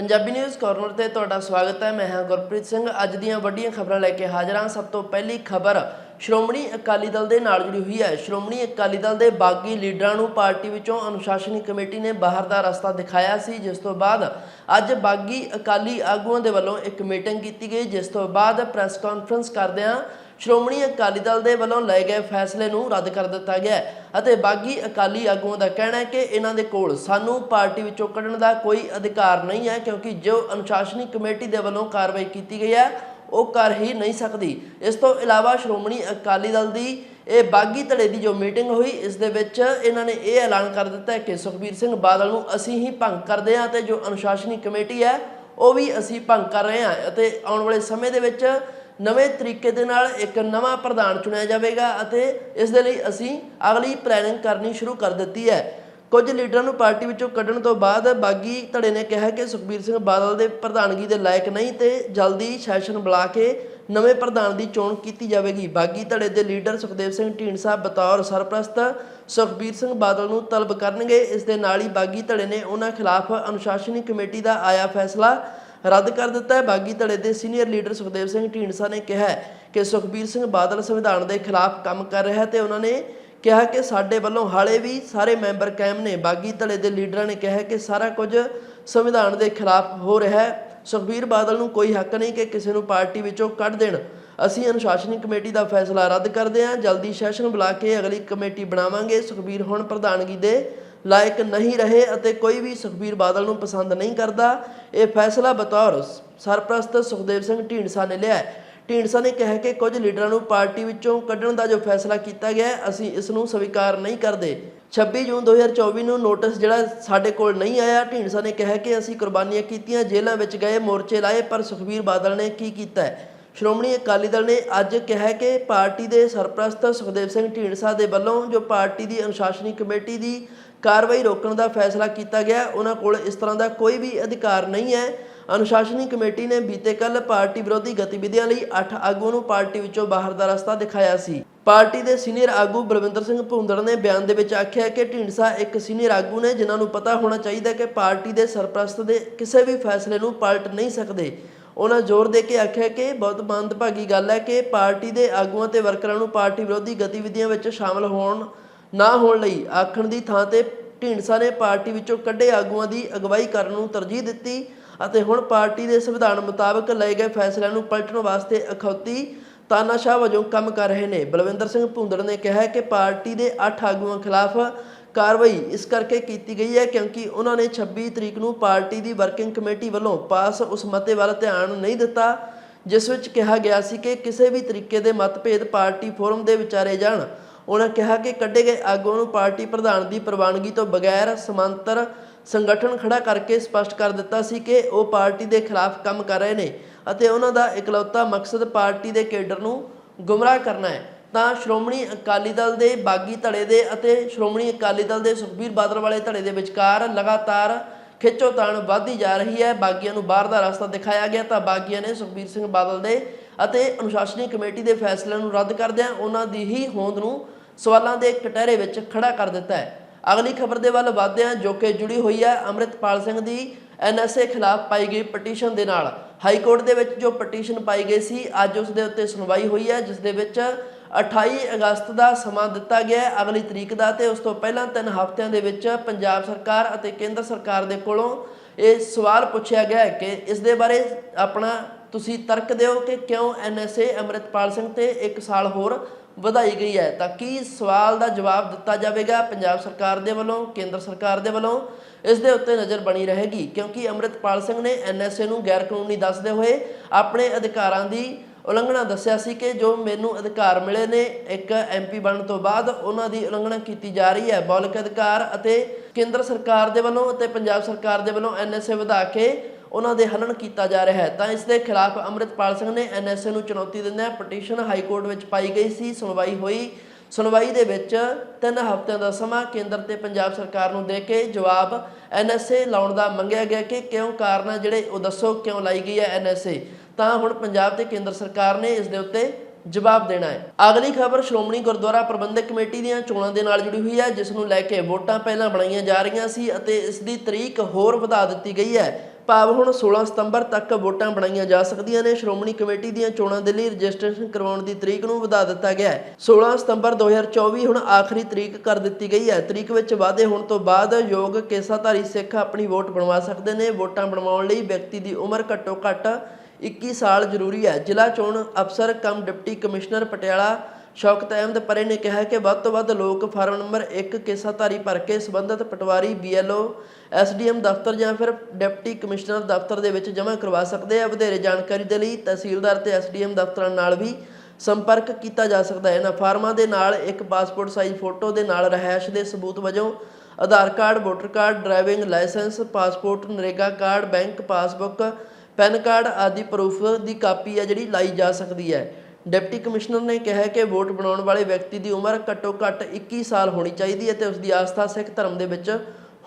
Punjabi news corner ਤੇ ਤੁਹਾਡਾ ਸਵਾਗਤ ਹੈ। ਮੈਂ ਹਾਂ ਗੁਰਪ੍ਰੀਤ ਸਿੰਘ। ਅੱਜ ਦੀਆਂ ਵੱਡੀਆਂ ਖਬਰਾਂ ਲੈ ਕੇ ਹਾਜ਼ਰ ਹਾਂ। ਸਭ ਤੋਂ ਪਹਿਲੀ ਖਬਰ, ਸ਼੍ਰੋਮਣੀ ਅਕਾਲੀ ਦਲ ਦੇ ਨਾਲ ਜੁੜੀ ਹੋਈ ਹੈ। ਸ਼੍ਰੋਮਣੀ ਅਕਾਲੀ ਦਲ ਦੇ ਬਾਗੀ ਲੀਡਰਾਂ ਨੂੰ ਪਾਰਟੀ ਵਿੱਚੋਂ ਅਨੁਸ਼ਾਸਨੀ ਕਮੇਟੀ ਨੇ ਬਾਹਰ ਦਾ ਰਸਤਾ ਦਿਖਾਇਆ ਸੀ, ਜਿਸ ਤੋਂ ਬਾਅਦ ਅੱਜ ਬਾਗੀ ਅਕਾਲੀ ਆਗੂਆਂ ਦੇ ਵੱਲੋਂ ਇੱਕ ਮੀਟਿੰਗ ਕੀਤੀ ਗਈ, ਜਿਸ ਤੋਂ ਬਾਅਦ ਪ੍ਰੈਸ ਕਾਨਫਰੰਸ ਕਰਦਿਆਂ ਸ਼੍ਰੋਮਣੀ ਅਕਾਲੀ ਦਲ ਦੇ ਵੱਲੋਂ ਲਏ ਗਏ ਫੈਸਲੇ ਨੂੰ ਰੱਦ ਕਰ ਦਿੱਤਾ ਗਿਆ ਅਤੇ ਬਾਗੀ ਅਕਾਲੀ ਆਗੂਆਂ ਦਾ ਕਹਿਣਾ ਹੈ ਕਿ ਇਹਨਾਂ ਦੇ ਕੋਲ ਸਾਨੂੰ ਪਾਰਟੀ ਵਿੱਚੋਂ ਕੱਢਣ ਦਾ ਕੋਈ ਅਧਿਕਾਰ ਨਹੀਂ ਹੈ, ਕਿਉਂਕਿ ਜੋ ਅਨੁਸ਼ਾਸਨੀ ਕਮੇਟੀ ਦੇ ਵੱਲੋਂ ਕਾਰਵਾਈ ਕੀਤੀ ਗਈ ਹੈ, ਉਹ ਕਰ ਹੀ ਨਹੀਂ ਸਕਦੀ। ਇਸ ਤੋਂ ਇਲਾਵਾ ਸ਼੍ਰੋਮਣੀ ਅਕਾਲੀ ਦਲ ਦੀ ਇਹ ਬਾਗੀ ਧੜੇ ਦੀ ਜੋ ਮੀਟਿੰਗ ਹੋਈ, ਇਸ ਦੇ ਵਿੱਚ ਇਹਨਾਂ ਨੇ ਇਹ ਐਲਾਨ ਕਰ ਦਿੱਤਾ ਕਿ ਸੁਖਬੀਰ ਸਿੰਘ ਬਾਦਲ ਨੂੰ ਅਸੀਂ ਹੀ ਭੰਗ ਕਰਦੇ ਹਾਂ ਤੇ ਜੋ ਅਨੁਸ਼ਾਸਨੀ ਕਮੇਟੀ ਹੈ, ਉਹ ਵੀ ਅਸੀਂ ਭੰਗ ਕਰ ਰਹੇ ਹਾਂ ਅਤੇ ਆਉਣ ਵਾਲੇ ਸਮੇਂ ਦੇ ਵਿੱਚ ਨਵੇਂ ਤਰੀਕੇ ਦੇ ਨਾਲ ਇੱਕ ਨਵਾਂ ਪ੍ਰਧਾਨ ਚੁਣਿਆ ਜਾਵੇਗਾ ਅਤੇ ਇਸ ਦੇ ਲਈ ਅਸੀਂ ਅਗਲੀ ਪਲੈਨਿੰਗ ਕਰਨੀ ਸ਼ੁਰੂ ਕਰ ਦਿੱਤੀ ਹੈ। ਕੁਝ ਲੀਡਰਾਂ ਨੂੰ ਪਾਰਟੀ ਵਿੱਚੋਂ ਕੱਢਣ ਤੋਂ ਬਾਅਦ ਬਾਗੀ ਧੜੇ ਨੇ ਕਿਹਾ ਕਿ ਸੁਖਬੀਰ ਸਿੰਘ ਬਾਦਲ ਦੇ ਪ੍ਰਧਾਨਗੀ ਦੇ ਲਾਇਕ ਨਹੀਂ ਤੇ ਜਲਦੀ ਸੈਸ਼ਨ ਬੁਲਾ ਕੇ ਨਵੇਂ ਪ੍ਰਧਾਨ ਦੀ ਚੋਣ ਕੀਤੀ ਜਾਵੇਗੀ। ਬਾਗੀ ਧੜੇ ਦੇ ਲੀਡਰ ਸੁਖਦੇਵ ਸਿੰਘ ਢੀਂਡਸਾ ਬਤੌਰ ਸਰਪ੍ਰਸਤ ਸੁਖਬੀਰ ਸਿੰਘ ਬਾਦਲ ਨੂੰ ਤਲਬ ਕਰਨਗੇ। ਇਸ ਦੇ ਨਾਲ ਹੀ ਬਾਗੀ ਧੜੇ ਨੇ ਉਹਨਾਂ ਖਿਲਾਫ ਅਨੁਸ਼ਾਸਨੀ ਕਮੇਟੀ ਦਾ ਆਇਆ ਫੈਸਲਾ ਰੱਦ ਕਰ ਦਿੱਤਾ ਹੈ। ਬਾਗੀ ਧੜੇ ਦੇ ਸੀਨੀਅਰ ਲੀਡਰ ਸੁਖਦੇਵ ਸਿੰਘ ਢੀਂਡਸਾ ਨੇ ਕਿਹਾ ਕਿ ਸੁਖਬੀਰ ਸਿੰਘ ਬਾਦਲ ਸੰਵਿਧਾਨ ਦੇ ਖਿਲਾਫ ਕੰਮ ਕਰ ਰਿਹਾ ਹੈ ਤੇ ਉਹਨਾਂ ਨੇ ਕਿਹਾ ਕਿ ਸਾਡੇ ਵੱਲੋਂ ਹਾਲੇ ਵੀ ਸਾਰੇ ਮੈਂਬਰ ਕਾਇਮ ਨੇ। ਬਾਗੀ ਧੜੇ ਦੇ ਲੀਡਰਾਂ ਨੇ ਕਿਹਾ ਕਿ ਸਾਰਾ ਕੁਝ ਸੰਵਿਧਾਨ ਦੇ ਖਿਲਾਫ ਹੋ ਰਿਹਾ ਹੈ। ਸੁਖਬੀਰ ਬਾਦਲ ਨੂੰ ਕੋਈ ਹੱਕ ਨਹੀਂ ਕਿ ਕਿਸੇ ਨੂੰ ਪਾਰਟੀ ਵਿੱਚੋਂ ਕੱਢ ਦੇਣ। ਅਸੀਂ ਅਨੁਸ਼ਾਸਨਿਕ ਕਮੇਟੀ ਦਾ ਫੈਸਲਾ ਰੱਦ ਕਰਦੇ ਹਾਂ। ਜਲਦੀ ਸੈਸ਼ਨ ਬੁਲਾ ਕੇ ਅਗਲੀ ਕਮੇਟੀ ਬਣਾਵਾਂਗੇ। ਸੁਖਬੀਰ ਹੁਣ ਪ੍ਰਧਾਨਗੀ ਦੇ ਲਾਇਕ ਨਹੀਂ ਰਹੇ ਅਤੇ ਕੋਈ ਵੀ ਸੁਖਬੀਰ ਬਾਦਲ ਨੂੰ ਪਸੰਦ ਨਹੀਂ ਕਰਦਾ, ਇਹ ਫੈਸਲਾ ਬਤੌਰ ਸਰਪ੍ਰਸਤ ਸੁਖਦੇਵ ਸਿੰਘ ਢੀਂਡਸਾ ਨੇ ਲਿਆ ਢੀਂਡਸਾ ਨੇ ਕਿਹਾ ਕਿ ਕੁਝ ਲੀਡਰਾਂ ਨੂੰ ਪਾਰਟੀ ਵਿੱਚੋਂ ਕੱਢਣ ਦਾ ਜੋ ਫੈਸਲਾ ਕੀਤਾ ਗਿਆ ਅਸੀਂ ਇਸ ਨੂੰ ਸਵੀਕਾਰ ਨਹੀਂ ਕਰਦੇ। 26 ਜੂਨ 2024 ਨੂੰ ਨੋਟਿਸ ਜਿਹੜਾ ਸਾਡੇ ਕੋਲ ਨਹੀਂ ਆਇਆ, ਢੀਂਡਸਾ ਨੇ ਕਿਹਾ ਕਿ ਅਸੀਂ ਕੁਰਬਾਨੀਆਂ ਕੀਤੀਆਂ, ਜੇਲ੍ਹਾਂ ਵਿੱਚ ਗਏ, ਮੋਰਚੇ ਲਾਏ, ਪਰ ਸੁਖਬੀਰ ਬਾਦਲ ਨੇ ਕੀ ਕੀਤਾ ਹੈ? ਸ਼੍ਰੋਮਣੀ ਅਕਾਲੀ ਦਲ ਨੇ ਅੱਜ ਕਿਹਾ ਕਿ ਪਾਰਟੀ ਦੇ ਸਰਪ੍ਰਸਤ ਸੁਖਦੇਵ ਸਿੰਘ ਢੀਂਡਸਾ ਦੇ ਵੱਲੋਂ ਜੋ ਪਾਰਟੀ ਦੀ ਅਨੁਸ਼ਾਸਨੀ ਕਮੇਟੀ ਦੀ ਕਾਰਵਾਈ ਰੋਕਣ ਦਾ ਫੈਸਲਾ ਕੀਤਾ ਗਿਆ। ਉਹਨਾਂ ਕੋਲ ਇਸ ਤਰ੍ਹਾਂ ਦਾ ਕੋਈ ਵੀ ਅਧਿਕਾਰ ਨਹੀਂ ਹੈ। ਅਨੁਸ਼ਾਸਨੀ ਕਮੇਟੀ ਨੇ ਬੀਤੇ ਕੱਲ ਪਾਰਟੀ ਵਿਰੋਧੀ ਗਤੀਵਿਧੀਆਂ ਲਈ 8 ਆਗੂਆਂ ਨੂੰ ਪਾਰਟੀ ਵਿੱਚੋਂ ਬਾਹਰ ਦਾ ਰਸਤਾ ਦਿਖਾਇਆ ਸੀ। ਪਾਰਟੀ ਦੇ ਸੀਨੀਅਰ ਆਗੂ ਬਲਵਿੰਦਰ ਸਿੰਘ ਭੁੰਦੜ ਨੇ ਬਿਆਨ ਦੇ ਵਿੱਚ ਆਖਿਆ ਕਿ ਢੀਂਡਸਾ ਇੱਕ ਸੀਨੀਅਰ ਆਗੂ ਨੇ, ਜਿਨ੍ਹਾਂ ਨੂੰ ਪਤਾ ਹੋਣਾ ਚਾਹੀਦਾ ਕਿ ਪਾਰਟੀ ਦੇ ਸਰਪ੍ਰਸਤ ਦੇ ਕਿਸੇ ਵੀ ਫੈਸਲੇ ਨੂੰ ਪਲਟ ਨਹੀਂ ਸਕਦੇ। ਉਹਨਾਂ ਜ਼ੋਰ ਦੇ ਕੇ ਆਖਿਆ ਕਿ ਬਹੁਤ ਮੰਦਭਾਗੀ ਗੱਲ ਹੈ ਕਿ ਪਾਰਟੀ ਦੇ ਆਗੂਆਂ ਤੇ ਵਰਕਰਾਂ ਨੂੰ ਪਾਰਟੀ ਵਿਰੋਧੀ ਗਤੀਵਿਧੀਆਂ ਵਿੱਚ ਸ਼ਾਮਲ ਹੋਣ ਨਾ ਹੋਣ ਲਈ ਆਖਣ ਦੀ ਥਾਂ ਤੇ ਢੀਂਡਸਾ ਨੇ ਪਾਰਟੀ ਵਿੱਚੋਂ ਕੱਢੇ ਆਗੂਆਂ ਦੀ ਅਗਵਾਈ ਕਰਨ ਨੂੰ ਤਰਜੀਹ ਦਿੱਤੀ ਅਤੇ ਹੁਣ ਪਾਰਟੀ ਦੇ ਸੰਵਿਧਾਨ ਮੁਤਾਬਕ ਲਏ ਗਏ ਫੈਸਲਿਆਂ ਨੂੰ ਪਲਟਣ ਵਾਸਤੇ ਅਖੌਤੀ ਤਾਨਾਸ਼ਾਹ ਵਜੋਂ ਕੰਮ ਕਰ ਰਹੇ ਨੇ। ਬਲਵਿੰਦਰ ਸਿੰਘ ਭੁੰਦੜ ਨੇ ਕਿਹਾ ਕਿ ਪਾਰਟੀ ਦੇ 8 ਆਗੂਆਂ ਖਿਲਾਫ ਕਾਰਵਾਈ ਇਸ ਕਰਕੇ ਕੀਤੀ ਗਈ ਹੈ ਕਿਉਂਕਿ ਉਹਨਾਂ ਨੇ 26 ਤਰੀਕ ਨੂੰ ਪਾਰਟੀ ਦੀ ਵਰਕਿੰਗ ਕਮੇਟੀ ਵੱਲੋਂ ਪਾਸ ਉਸ ਮਤੇ ਵੱਲ ਧਿਆਨ ਨਹੀਂ ਦਿੱਤਾ, ਜਿਸ ਵਿੱਚ ਕਿਹਾ ਗਿਆ ਸੀ ਕਿ ਕਿਸੇ ਵੀ ਤਰੀਕੇ ਦੇ ਮਤਭੇਦ ਪਾਰਟੀ ਫੋਰਮ ਦੇ ਵਿਚਾਰੇ ਜਾਣ। ਉਹਨਾਂ ਕਿਹਾ ਕਿ ਕੱਢੇ ਗਏ ਆਗੂਆਂ ਨੂੰ ਪਾਰਟੀ ਪ੍ਰਧਾਨ ਦੀ ਪ੍ਰਵਾਨਗੀ ਤੋਂ ਬਗੈਰ ਸਮਾਂਤਰ ਸੰਗਠਨ ਖੜਾ ਕਰਕੇ ਸਪਸ਼ਟ ਕਰ ਦਿੱਤਾ ਸੀ ਕਿ ਉਹ ਪਾਰਟੀ ਦੇ ਖਿਲਾਫ ਕੰਮ ਕਰ ਰਹੇ ਨੇ ਅਤੇ ਉਹਨਾਂ ਦਾ ਇਕਲੌਤਾ ਮਕਸਦ ਪਾਰਟੀ ਦੇ ਕੇਡਰ ਨੂੰ ਗੁੰਮਰਾਹ ਕਰਨਾ ਹੈ। ਤਾਂ ਸ਼੍ਰੋਮਣੀ ਅਕਾਲੀ ਦਲ ਦੇ ਬਾਗੀ ਧੜੇ ਦੇ ਅਤੇ ਸ਼੍ਰੋਮਣੀ ਅਕਾਲੀ ਦਲ ਦੇ ਸੁਖਬੀਰ ਬਾਦਲ ਵਾਲੇ ਧੜੇ ਦੇ ਵਿਚਕਾਰ ਲਗਾਤਾਰ ਖਿੱਚੋਤਾਣ ਵਧਦੀ ਜਾ ਰਹੀ ਹੈ। ਬਾਗੀਆਂ ਨੂੰ ਬਾਹਰ ਦਾ ਰਸਤਾ ਦਿਖਾਇਆ ਗਿਆ ਤਾਂ ਬਾਗੀਆਂ ਨੇ ਸੁਖਬੀਰ ਸਿੰਘ ਬਾਦਲ ਦੇ ਅਤੇ ਅਨੁਸ਼ਾਸਨੀ ਕਮੇਟੀ ਦੇ ਫੈਸਲਿਆਂ ਨੂੰ ਰੱਦ ਕਰਦਿਆਂ ਉਹਨਾਂ ਦੀ ਹੀ ਹੋਂਦ ਨੂੰ ਸਵਾਲਾਂ ਦੇ ਕਟਹਿਰੇ ਵਿੱਚ ਖੜਾ ਕਰ ਦਿੱਤਾ ਹੈ। ਅਗਲੀ ਖਬਰ ਦੇ ਵੱਲ ਵਧਦੇ ਹਾਂ ਜੋ ਕਿ ਜੁੜੀ ਹੋਈ ਹੈ, ਅੰਮ੍ਰਿਤਪਾਲ ਸਿੰਘ ਦੀ ਐਨਐਸਏ ਖਿਲਾਫ ਪਾਈ ਗਈ ਪਟੀਸ਼ਨ ਦੇ ਨਾਲ। ਹਾਈ ਕੋਰਟ ਦੇ ਵਿੱਚ ਜੋ ਪਟੀਸ਼ਨ ਪਾਈ ਗਈ ਸੀ, ਅੱਜ ਉਸ ਦੇ ਉੱਤੇ ਸੁਣਵਾਈ ਹੋਈ ਹੈ, ਜਿਸ ਦੇ ਵਿੱਚ 28 ਅਗਸਤ ਦਾ ਸਮਾਂ ਦਿੱਤਾ ਗਿਆ ਹੈ। ਅਗਲੀ ਤਰੀਕ ਦਾ ਤੇ ਉਸ ਤੋਂ ਪਹਿਲਾਂ ਤਿੰਨ ਹਫ਼ਤਿਆਂ ਦੇ ਵਿੱਚ ਪੰਜਾਬ ਸਰਕਾਰ ਅਤੇ ਕੇਂਦਰ ਸਰਕਾਰ ਦੇ ਕੋਲੋਂ ਇਹ ਸਵਾਲ ਪੁੱਛਿਆ ਗਿਆ ਹੈ ਕਿ ਇਸ ਦੇ ਬਾਰੇ ਆਪਣਾ ਤੁਸੀਂ ਤਰਕ ਦਿਓ ਕਿ ਕਿਉਂ ਐਨਐਸਏ ਅੰਮ੍ਰਿਤਪਾਲ ਸਿੰਘ ਤੇ 1 ਸਾਲ ਹੋਰ ਵਧਾਈ ਗਈ ਹੈ? ਤਾਂ ਕੀ ਸਵਾਲ ਦਾ ਜਵਾਬ ਦਿੱਤਾ ਜਾਵੇਗਾ ਪੰਜਾਬ ਸਰਕਾਰ ਦੇ ਵੱਲੋਂ, ਕੇਂਦਰ ਸਰਕਾਰ ਦੇ ਵੱਲੋਂ? ਇਸ ਦੇ ਉੱਤੇ ਨਜ਼ਰ ਬਣੀ ਰਹੇਗੀ, ਕਿਉਂਕਿ ਅੰਮ੍ਰਿਤਪਾਲ ਸਿੰਘ ਨੇ ਐਨਐਸਏ ਨੂੰ ਗੈਰ ਕਾਨੂੰਨੀ ਦੱਸਦੇ ਹੋਏ ਆਪਣੇ ਅਧਿਕਾਰਾਂ ਦੀ ਉਲੰਘਣਾ ਦੱਸਿਆ ਸੀ ਕਿ ਜੋ ਮੈਨੂੰ ਅਧਿਕਾਰ ਮਿਲੇ ਨੇ, ਇੱਕ ਐਮਪੀ ਬਣਨ ਤੋਂ ਬਾਅਦ ਉਹਨਾਂ ਦੀ ਉਲੰਘਣਾ ਕੀਤੀ ਜਾ ਰਹੀ ਹੈ। ਮੌਲਿਕ ਅਧਿਕਾਰ ਅਤੇ ਕੇਂਦਰ ਸਰਕਾਰ ਦੇ ਵੱਲੋਂ ਅਤੇ ਪੰਜਾਬ ਸਰਕਾਰ ਦੇ ਵੱਲੋਂ ਐਨਐਸਏ ਵਧਾ ਕੇ ਉਹਨਾਂ ਦੇ ਹਨਨ ਕੀਤਾ ਜਾ ਰਿਹਾ ਹੈ। ਤਾਂ ਇਸ ਦੇ ਖਿਲਾਫ ਅੰਮ੍ਰਿਤਪਾਲ ਸਿੰਘ ਨੇ ਐਨਐਸਏ ਨੂੰ ਚੁਣੌਤੀ ਦਿੰਦਿਆਂ ਪਟੀਸ਼ਨ ਹਾਈ ਕੋਰਟ ਵਿੱਚ ਪਾਈ ਗਈ ਸੀ। ਸੁਣਵਾਈ ਹੋਈ। ਸੁਣਵਾਈ ਦੇ ਵਿੱਚ ਤਿੰਨ ਹਫ਼ਤਿਆਂ ਦਾ ਸਮਾਂ ਕੇਂਦਰ ਤੇ ਪੰਜਾਬ ਸਰਕਾਰ ਨੂੰ ਦੇ ਕੇ ਜਵਾਬ ਐਨਐਸਏ ਲਾਉਣ ਦਾ ਮੰਗਿਆ ਗਿਆ ਕਿ ਕਿਉਂ ਕਾਰਨ ਆ ਜਿਹੜੇ ਉਹ ਦੱਸੋ, ਕਿਉਂ ਲਾਈ ਗਈ ਹੈ ਐਨਐਸਏ ਤਾਂ ਹੁਣ ਪੰਜਾਬ ਤੇ ਕੇਂਦਰ ਸਰਕਾਰ ਨੇ ਇਸ ਦੇ ਉੱਤੇ ਜਵਾਬ ਦੇਣਾ ਹੈ। ਅਗਲੀ ਖਬਰ ਸ਼੍ਰੋਮਣੀ ਗੁਰਦੁਆਰਾ ਪ੍ਰਬੰਧਕ ਕਮੇਟੀ ਦੀਆਂ ਚੋਣਾਂ ਦੇ ਨਾਲ ਜੁੜੀ ਹੋਈ ਹੈ, ਜਿਸ ਨੂੰ ਲੈ ਕੇ ਵੋਟਾਂ ਪਹਿਲਾਂ ਬਣਾਈਆਂ ਜਾ ਰਹੀਆਂ ਸੀ ਅਤੇ ਇਸ ਦੀ ਤਰੀਕ ਹੋਰ ਵਧਾ ਦਿੱਤੀ ਗਈ ਹੈ। ਭਾਵ ਹੁਣ 16 ਸਤੰਬਰ ਤੱਕ ਵੋਟਾਂ ਬਣਾਈਆਂ ਜਾ ਸਕਦੀਆਂ ਨੇ। ਸ਼੍ਰੋਮਣੀ ਕਮੇਟੀ ਦੀਆਂ ਚੋਣਾਂ ਦੇ ਲਈ ਰਜਿਸਟ੍ਰੇਸ਼ਨ ਕਰਵਾਉਣ ਦੀ ਤਰੀਕ ਨੂੰ ਵਧਾ ਦਿੱਤਾ ਗਿਆ ਹੈ। 16 ਸਤੰਬਰ 2024 ਹੁਣ ਆਖਰੀ ਤਰੀਕ ਕਰ ਦਿੱਤੀ ਗਈ ਹੈ। ਤਰੀਕ ਵਿੱਚ ਵਾਅਦੇ ਹੋਣ ਤੋਂ ਬਾਅਦ ਯੋਗ ਕੇਸਾਧਾਰੀ ਸਿੱਖ ਆਪਣੀ ਵੋਟ ਬਣਵਾ ਸਕਦੇ ਨੇ। ਵੋਟਾਂ ਬਣਵਾਉਣ ਲਈ ਵਿਅਕਤੀ ਦੀ ਉਮਰ ਘੱਟੋ ਘੱਟ 21 ਸਾਲ ਜ਼ਰੂਰੀ ਹੈ। ਜ਼ਿਲ੍ਹਾ ਚੋਣ ਅਫਸਰ, cum deputy commissioner Patiala Shaukat Ahmad Pare ਨੇ ਕਿਹਾ ਕਿ ਵੱਧ ਤੋਂ ਵੱਧ ਲੋਕ ਫਾਰਮ ਨੰਬਰ 1 ਕੇਸਾਧਾਰੀ ਭਰ ਕੇ ਸੰਬੰਧਤ ਪਟਵਾਰੀ ਬੀਐਲਓ ਐਸਡੀਐਮ ਦਫ਼ਤਰ ਜਾਂ ਫਿਰ ਡਿਪਟੀ ਕਮਿਸ਼ਨਰ ਦਫ਼ਤਰ ਦੇ ਵਿੱਚ ਜਮ੍ਹਾਂ ਕਰਵਾ ਸਕਦੇ ਆ। ਵਧੇਰੇ ਜਾਣਕਾਰੀ ਦੇ ਲਈ ਤਹਿਸੀਲਦਾਰ ਤੇ ਐਸਡੀਐਮ ਦਫ਼ਤਰਾਂ ਨਾਲ ਵੀ ਸੰਪਰਕ ਕੀਤਾ ਜਾ ਸਕਦਾ ਹੈ। ਨਾ ਫਾਰਮਾਂ ਦੇ ਨਾਲ ਇੱਕ ਪਾਸਪੋਰਟ ਸਾਈਜ਼ ਫੋਟੋ ਦੇ ਨਾਲ ਰਹਿائش ਦੇ ਸਬੂਤ ਵਜੋਂ Aadhaar card, voter card, driving licence, passport, NREGA card, bank passbook, PAN card ਆਦਿ ਪ੍ਰੂਫ ਦੀ ਕਾਪੀ ਹੈ ਜਿਹੜੀ ਲਾਈ ਜਾ ਸਕਦੀ ਹੈ। ਡਿਪਟੀ ਕਮਿਸ਼ਨਰ ਨੇ ਕਿਹਾ ਕਿ ਵੋਟ ਬਣਾਉਣ ਵਾਲੇ ਵਿਅਕਤੀ ਦੀ ਉਮਰ ਘੱਟੋ ਘੱਟ 21 ਸਾਲ ਹੋਣੀ ਚਾਹੀਦੀ ਹੈ ਤੇ ਉਸ ਦੀ ਆਸਥਾ ਸਿੱਖ ਧਰਮ ਦੇ ਵਿੱਚ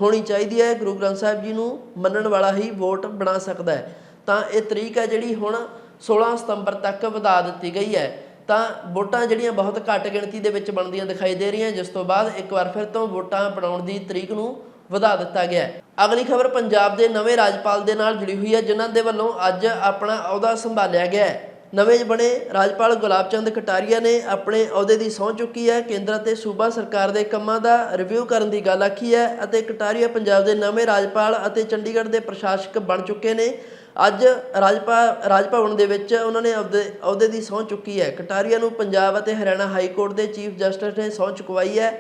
ਹੋਣੀ ਚਾਹੀਦੀ ਹੈ। ਗੁਰੂ ਗ੍ਰੰਥ ਸਾਹਿਬ ਜੀ ਨੂੰ ਮੰਨਣ ਵਾਲਾ ਹੀ ਵੋਟ ਬਣਾ ਸਕਦਾ ਹੈ। ਤਾਂ ਇਹ ਤਰੀਕ ਹੈ ਜਿਹੜੀ ਹੁਣ 16 ਸਤੰਬਰ ਤੱਕ ਵਧਾ ਦਿੱਤੀ ਗਈ ਹੈ। ਤਾਂ ਵੋਟਾਂ ਜਿਹੜੀਆਂ ਬਹੁਤ ਘੱਟ ਗਿਣਤੀ ਦੇ ਵਿੱਚ ਬਣਦੀਆਂ ਦਿਖਾਈ ਦੇ ਰਹੀਆਂ, ਜਿਸ ਤੋਂ ਬਾਅਦ ਇੱਕ ਵਾਰ ਫਿਰ ਤੋਂ ਵੋਟਾਂ ਬਣਾਉਣ ਦੀ ਤਰੀਕ ਨੂੰ ਵਧਾ ਦਿੱਤਾ ਗਿਆ ਅਗਲੀ ਖਬਰ ਪੰਜਾਬ ਦੇ ਨਵੇਂ ਰਾਜਪਾਲ ਦੇ ਨਾਲ ਜੁੜੀ ਹੋਈ ਹੈ, ਜਿਨ੍ਹਾਂ ਦੇ ਵੱਲੋਂ ਅੱਜ ਆਪਣਾ ਅਹੁਦਾ ਸੰਭਾਲਿਆ ਗਿਆ ਹੈ। ਨਵੇਂ ਬਣੇ ਰਾਜਪਾਲ ਗੁਲਾਬ ਚੰਦ ਕਟਾਰੀਆ ਨੇ ਆਪਣੇ ਅਹੁਦੇ ਦੀ ਸਹੁੰ ਚੁੱਕੀ ਹੈ। ਕੇਂਦਰ ਅਤੇ ਸੂਬਾ ਸਰਕਾਰ ਦੇ ਕੰਮਾਂ ਦਾ ਰਿਵਿਊ ਕਰਨ ਦੀ ਗੱਲ ਆਖੀ ਹੈ ਅਤੇ ਕਟਾਰੀਆ ਪੰਜਾਬ ਦੇ ਨਵੇਂ ਰਾਜਪਾਲ ਅਤੇ ਚੰਡੀਗੜ੍ਹ ਦੇ ਪ੍ਰਸ਼ਾਸਕ ਬਣ ਚੁੱਕੇ ਨੇ। ਅੱਜ ਰਾਜਪਾਲ ਰਾਜ ਭਵਨ ਦੇ ਵਿੱਚ ਉਹਨਾਂ ਨੇ ਅਹੁਦੇ ਅਹੁਦੇ ਦੀ ਸਹੁੰ ਚੁੱਕੀ ਹੈ। ਕਟਾਰੀਆ ਨੂੰ ਪੰਜਾਬ ਅਤੇ ਹਰਿਆਣਾ ਹਾਈ ਕੋਰਟ ਦੇ ਚੀਫ ਜਸਟਿਸ ਨੇ ਸਹੁੰ ਚੁਕਵਾਈ ਹੈ।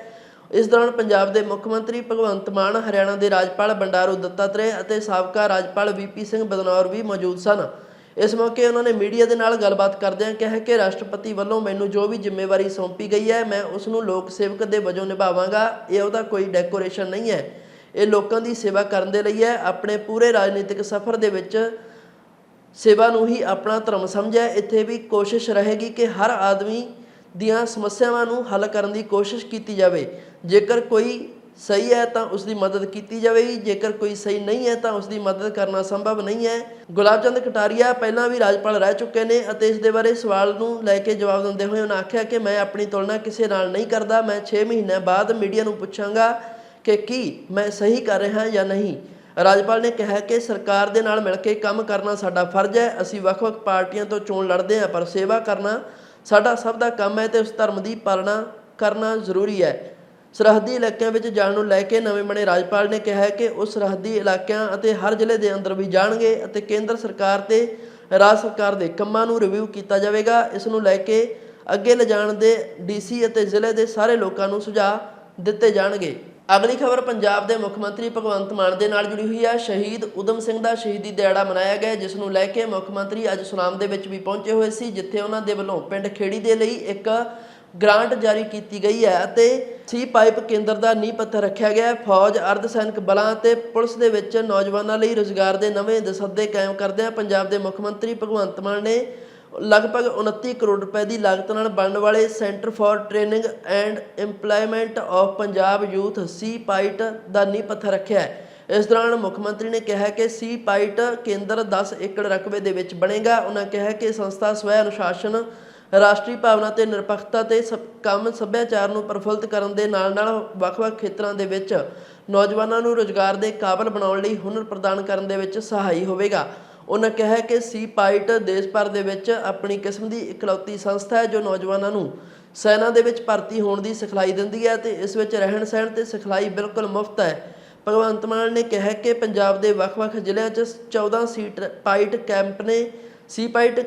ਇਸ ਦੌਰਾਨ ਪੰਜਾਬ ਦੇ ਮੁੱਖ ਮੰਤਰੀ ਭਗਵੰਤ ਮਾਨ, ਹਰਿਆਣਾ ਦੇ ਰਾਜਪਾਲ ਬੰਡਾਰੂ ਦੱਤਾਤਰੇ ਅਤੇ ਸਾਬਕਾ ਰਾਜਪਾਲ ਵੀਪੀ ਸਿੰਘ ਬਦਨੌਰ ਵੀ ਮੌਜੂਦ ਸਨ। ਇਸ ਮੌਕੇ ਉਹਨਾਂ ਨੇ ਮੀਡੀਆ ਦੇ ਨਾਲ ਗੱਲਬਾਤ ਕਰਦਿਆਂ ਕਿਹਾ ਕਿ ਰਾਸ਼ਟਰਪਤੀ ਵੱਲੋਂ ਮੈਨੂੰ ਜੋ ਵੀ ਜ਼ਿੰਮੇਵਾਰੀ ਸੌਂਪੀ ਗਈ ਹੈ, ਮੈਂ ਉਸ ਨੂੰ ਲੋਕ ਸੇਵਕ ਦੇ ਵਜੋਂ ਨਿਭਾਵਾਂਗਾ। ਇਹ ਉਹਦਾ ਕੋਈ ਡੈਕੋਰੇਸ਼ਨ ਨਹੀਂ ਹੈ। ਇਹ ਲੋਕਾਂ ਦੀ ਸੇਵਾ ਕਰਨ ਦੇ ਲਈ ਹੈ। ਆਪਣੇ ਪੂਰੇ ਰਾਜਨੀਤਿਕ ਸਫ਼ਰ ਦੇ ਵਿੱਚ ਸੇਵਾ ਨੂੰ ਹੀ ਆਪਣਾ ਧਰਮ ਸਮਝਿਆ। ਇੱਥੇ ਵੀ ਕੋਸ਼ਿਸ਼ ਰਹੇਗੀ ਕਿ ਹਰ ਆਦਮੀ ਦੀਆਂ ਸਮੱਸਿਆਵਾਂ ਨੂੰ ਹੱਲ ਕਰਨ ਦੀ ਕੋਸ਼ਿਸ਼ ਕੀਤੀ ਜਾਵੇ। ਜੇਕਰ ਕੋਈ ਸਹੀ ਹੈ ਤਾਂ ਉਸ ਦੀ ਮਦਦ ਕੀਤੀ ਜਾਵੇਗੀ। ਜੇਕਰ ਕੋਈ ਸਹੀ ਨਹੀਂ ਹੈ ਤਾਂ ਉਸ ਦੀ ਮਦਦ ਕਰਨਾ ਸੰਭਵ ਨਹੀਂ ਹੈ। ਗੁਲਾਬ ਚੰਦ ਕਟਾਰੀਆ ਪਹਿਲਾਂ ਵੀ ਰਾਜਪਾਲ ਰਹਿ ਚੁੱਕੇ ਨੇ ਅਤੇ ਇਸ ਦੇ ਬਾਰੇ ਸਵਾਲ ਨੂੰ ਲੈ ਕੇ ਜਵਾਬ ਦਿੰਦੇ ਹੋਏ ਉਹਨਾਂ ਆਖਿਆ ਕਿ ਮੈਂ ਆਪਣੀ ਤੁਲਨਾ ਕਿਸੇ ਨਾਲ ਨਹੀਂ ਕਰਦਾ। ਮੈਂ 6 ਮਹੀਨਿਆਂ ਬਾਅਦ ਮੀਡੀਆ ਨੂੰ ਪੁੱਛਾਂਗਾ ਕਿ ਕੀ ਮੈਂ ਸਹੀ ਕਰ ਰਿਹਾ ਜਾਂ ਨਹੀਂ। ਰਾਜਪਾਲ ਨੇ ਕਿਹਾ ਕਿ ਸਰਕਾਰ ਦੇ ਨਾਲ ਮਿਲ ਕੇ ਕੰਮ ਕਰਨਾ ਸਾਡਾ ਫਰਜ਼ ਹੈ। ਅਸੀਂ ਵੱਖ-ਵੱਖ ਪਾਰਟੀਆਂ ਤੋਂ ਚੋਣ ਲੜਦੇ ਹਾਂ, ਪਰ ਸੇਵਾ ਕਰਨਾ ਸਾਡਾ ਸਭ ਦਾ ਕੰਮ ਹੈ ਤੇ ਉਸ ਧਰਮ ਦੀ ਪਾਲਣਾ ਕਰਨਾ ਜ਼ਰੂਰੀ ਹੈ। ਸਰਹੱਦੀ ਇਲਾਕਿਆਂ ਵਿੱਚ ਜਾਣ ਨੂੰ ਲੈ ਕੇ ਨਵੇਂ ਬਣੇ ਰਾਜਪਾਲ ਨੇ ਕਿਹਾ ਹੈ ਕਿ ਉਹ ਸਰਹੱਦੀ ਇਲਾਕਿਆਂ ਅਤੇ ਹਰ ਜ਼ਿਲ੍ਹੇ ਦੇ ਅੰਦਰ ਵੀ ਜਾਣਗੇ ਅਤੇ ਕੇਂਦਰ ਸਰਕਾਰ ਤੇ ਰਾਜ ਸਰਕਾਰ ਦੇ ਕੰਮਾਂ ਨੂੰ ਰਿਵਿਊ ਕੀਤਾ ਜਾਵੇਗਾ। ਇਸ ਨੂੰ ਲੈ ਕੇ ਅੱਗੇ ਲਿਜਾਣ ਦੇ ਡੀਸੀ ਅਤੇ ਜ਼ਿਲ੍ਹੇ ਦੇ ਸਾਰੇ ਲੋਕਾਂ ਨੂੰ ਸੁਝਾਅ ਦਿੱਤੇ ਜਾਣਗੇ। ਅਗਲੀ ਖਬਰ ਪੰਜਾਬ ਦੇ ਮੁੱਖ ਮੰਤਰੀ ਭਗਵੰਤ ਮਾਨ ਦੇ ਨਾਲ ਜੁੜੀ ਹੋਈ ਹੈ ਸ਼ਹੀਦ ਉਦਮ ਸਿੰਘ ਦਾ ਸ਼ਹੀਦੀ ਦਿਹਾੜਾ ਮਨਾਇਆ ਗਿਆ, ਜਿਸ ਨੂੰ ਲੈ ਕੇ ਮੁੱਖ ਮੰਤਰੀ ਅੱਜ ਸੁਨਾਮ ਦੇ ਵਿੱਚ ਵੀ ਪਹੁੰਚੇ ਹੋਏ ਸੀ, ਜਿੱਥੇ ਉਹਨਾਂ ਦੇ ਵੱਲੋਂ ਪਿੰਡ ਖੇੜੀ ਦੇ ਲਈ ਇੱਕ ਗ੍ਰਾਂਟ ਜਾਰੀ ਕੀਤੀ ਗਈ ਹੈ ਅਤੇ ਸੀ ਪਾਈਪ ਕੇਂਦਰ ਦਾ ਨੀਂਹ ਪੱਥਰ ਰੱਖਿਆ ਗਿਆ ਹੈ। ਫੌਜ ਅਰਧ ਸੈਨਿਕ ਬਲਾਂ ਅਤੇ ਪੁਲਿਸ ਦੇ ਵਿੱਚ ਨੌਜਵਾਨਾਂ ਲਈ ਰੋਜ਼ਗਾਰ ਦੇ ਨਵੇਂ ਦਸੱਦੇ ਕਾਇਮ ਕਰਦਿਆਂ ਪੰਜਾਬ ਦੇ ਮੁੱਖ ਮੰਤਰੀ ਭਗਵੰਤ ਮਾਨ ਨੇ ਲਗਭਗ 29 ਕਰੋੜ ਰੁਪਏ ਦੀ ਲਾਗਤ ਨਾਲ ਬਣਨ ਵਾਲੇ centre for training and employment of Punjab youth C PYTE ਦਾ ਨੀਂਹ ਪੱਥਰ ਰੱਖਿਆ ਹੈ। ਇਸ ਦੌਰਾਨ ਮੁੱਖ ਮੰਤਰੀ ਨੇ ਕਿਹਾ ਕਿ ਸੀ ਪਾਈਟ ਕੇਂਦਰ 10 ਏਕੜ ਰਕਬੇ ਦੇ ਵਿੱਚ ਬਣੇਗਾ। ਉਹਨਾਂ ਕਿਹਾ ਕਿ ਸੰਸਥਾ ਸਵੈ ਅਨੁਸ਼ਾਸਨ ਰਾਸ਼ਟਰੀ ਭਾਵਨਾ ਤੇ ਨਿਰਪੱਖਤਾ ਤੇ ਸਭ ਕੰਮ ਸੱਭਿਆਚਾਰ ਨੂੰ ਪ੍ਰਫੁੱਲਤ ਕਰਨ ਦੇ ਨਾਲ-ਨਾਲ ਵੱਖ-ਵੱਖ ਖੇਤਰਾਂ ਦੇ ਵਿੱਚ ਨੌਜਵਾਨਾਂ ਨੂੰ ਰੋਜ਼ਗਾਰ ਦੇ ਕਾਬਲ ਬਣਾਉਣ ਲਈ ਹੁਨਰ ਪ੍ਰਦਾਨ ਕਰਨ ਦੇ ਵਿੱਚ ਸਹਾਈ ਹੋਵੇਗਾ। ਉਹਨਾਂ ਕਿਹਾ ਕਿ ਸੀ ਪਾਈਟ ਦੇਸ਼ ਭਰ ਦੇ ਵਿੱਚ ਆਪਣੀ ਕਿਸਮ ਦੀ ਇਕਲੌਤੀ ਸੰਸਥਾ ਹੈ ਜੋ ਨੌਜਵਾਨਾਂ ਨੂੰ ਸੈਨਾ ਦੇ ਵਿੱਚ ਭਰਤੀ ਹੋਣ ਦੀ ਸਿਖਲਾਈ ਦਿੰਦੀ ਹੈ ਤੇ ਇਸ ਵਿੱਚ ਰਹਿਣ ਸਹਿਣ ਤੇ ਸਿਖਲਾਈ ਬਿਲਕੁਲ ਮੁਫਤ ਹੈ। ਭਗਵੰਤ ਮਾਨ ਨੇ ਕਿਹਾ ਕਿ ਪੰਜਾਬ ਦੇ ਵੱਖ-ਵੱਖ ਜ਼ਿਲ੍ਹਿਆਂ 'ਚ 14 ਸੀਟ ਪਾਈਟ ਕੈਂਪ ਨੇ, ਸੀ ਪਾਈਟ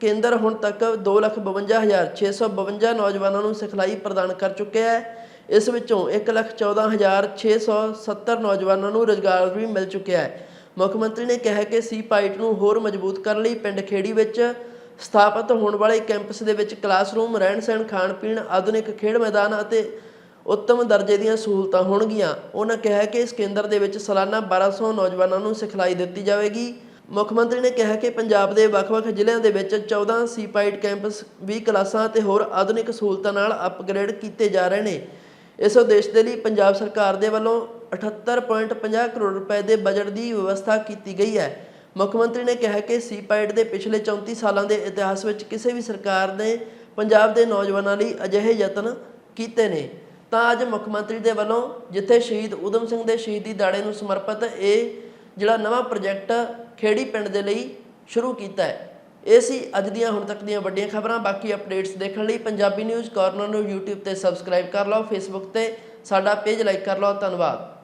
ਕੇਂਦਰ ਹੁਣ ਤੱਕ 252652 ਨੌਜਵਾਨਾਂ ਨੂੰ ਸਿਖਲਾਈ ਪ੍ਰਦਾਨ ਕਰ ਚੁੱਕਿਆ ਹੈ। ਇਸ ਵਿੱਚੋਂ 114670 ਨੌਜਵਾਨਾਂ ਨੂੰ ਰੋਜ਼ਗਾਰ ਵੀ ਮਿਲ ਚੁੱਕਿਆ ਹੈ। ਮੁੱਖ ਮੰਤਰੀ ਨੇ ਕਿਹਾ ਕਿ ਸੀ ਪਾਈਟ ਨੂੰ ਹੋਰ ਮਜ਼ਬੂਤ ਕਰਨ ਲਈ ਪਿੰਡ ਖੇੜੀ ਵਿੱਚ ਸਥਾਪਿਤ ਹੋਣ ਵਾਲੇ ਕੈਂਪਸ ਦੇ ਵਿੱਚ ਕਲਾਸਰੂਮ ਰਹਿਣ ਸਹਿਣ ਖਾਣ ਪੀਣ ਆਧੁਨਿਕ ਖੇਡ ਮੈਦਾਨ ਅਤੇ ਉੱਤਮ ਦਰਜੇ ਦੀਆਂ ਸਹੂਲਤਾਂ ਹੋਣਗੀਆਂ। ਉਹਨਾਂ ਕਿਹਾ ਕਿ ਇਸ ਕੇਂਦਰ ਦੇ ਵਿੱਚ ਸਾਲਾਨਾ 1200 ਨੌਜਵਾਨਾਂ ਨੂੰ ਸਿਖਲਾਈ ਦਿੱਤੀ ਜਾਵੇਗੀ। ਮੁੱਖ ਮੰਤਰੀ ਨੇ ਕਿਹਾ ਕਿ ਪੰਜਾਬ ਦੇ ਵੱਖ-ਵੱਖ ਜ਼ਿਲ੍ਹਿਆਂ ਦੇ ਵਿੱਚ 14 ਸੀਪਾਈਟ ਕੈਂਪਸ 20 ਕਲਾਸਾਂ ਅਤੇ ਹੋਰ ਆਧੁਨਿਕ ਸਹੂਲਤਾਂ ਨਾਲ ਅਪਗ੍ਰੇਡ ਕੀਤੇ ਜਾ ਰਹੇ ਨੇ। ਇਸ ਉਦੇਸ਼ ਦੇ ਲਈ ਪੰਜਾਬ ਸਰਕਾਰ ਦੇ ਵੱਲੋਂ 78.50 ਕਰੋੜ ਰੁਪਏ ਦੇ ਬਜਟ ਦੀ ਵਿਵਸਥਾ ਕੀਤੀ ਗਈ ਹੈ। ਮੁੱਖ ਮੰਤਰੀ ਨੇ ਕਿਹਾ ਕਿ ਸੀਪਾਈਟ ਦੇ ਪਿਛਲੇ 34 ਸਾਲਾਂ ਦੇ ਇਤਿਹਾਸ ਵਿੱਚ ਕਿਸੇ ਵੀ ਸਰਕਾਰ ਨੇ ਪੰਜਾਬ ਦੇ ਨੌਜਵਾਨਾਂ ਲਈ ਅਜਿਹੇ ਯਤਨ ਕੀਤੇ ਨੇ। ਤਾਂ ਅੱਜ ਮੁੱਖ ਮੰਤਰੀ ਦੇ ਵੱਲੋਂ ਜਿੱਥੇ ਸ਼ਹੀਦ ਊਧਮ ਸਿੰਘ ਦੇ ਸ਼ਹੀਦੀ ਦਾੜੇ ਨੂੰ ਸਮਰਪਿਤ ਇਹ ਜਿਹੜਾ ਨਵਾਂ ਪ੍ਰੋਜੈਕਟ ਖੇੜੀ ਪਿੰਡ ਦੇ ਲਈ ਸ਼ੁਰੂ ਕੀਤਾ ਹੈ। ਇਹ ਸੀ ਅੱਜ ਦੀਆਂ ਹੁਣ ਤੱਕ ਦੀਆਂ ਵੱਡੀਆਂ ਖਬਰਾਂ। ਬਾਕੀ ਅਪਡੇਟਸ ਦੇਖਣ ਲਈ ਪੰਜਾਬੀ ਨਿਊਜ਼ ਕਾਰਨਰ ਨੂੰ YouTube ਤੇ ਸਬਸਕ੍ਰਾਈਬ ਕਰ ਲਓ, Facebook ਤੇ ਸਾਡਾ ਪੇਜ ਲਾਈਕ ਕਰ ਲਓ। ਧੰਨਵਾਦ।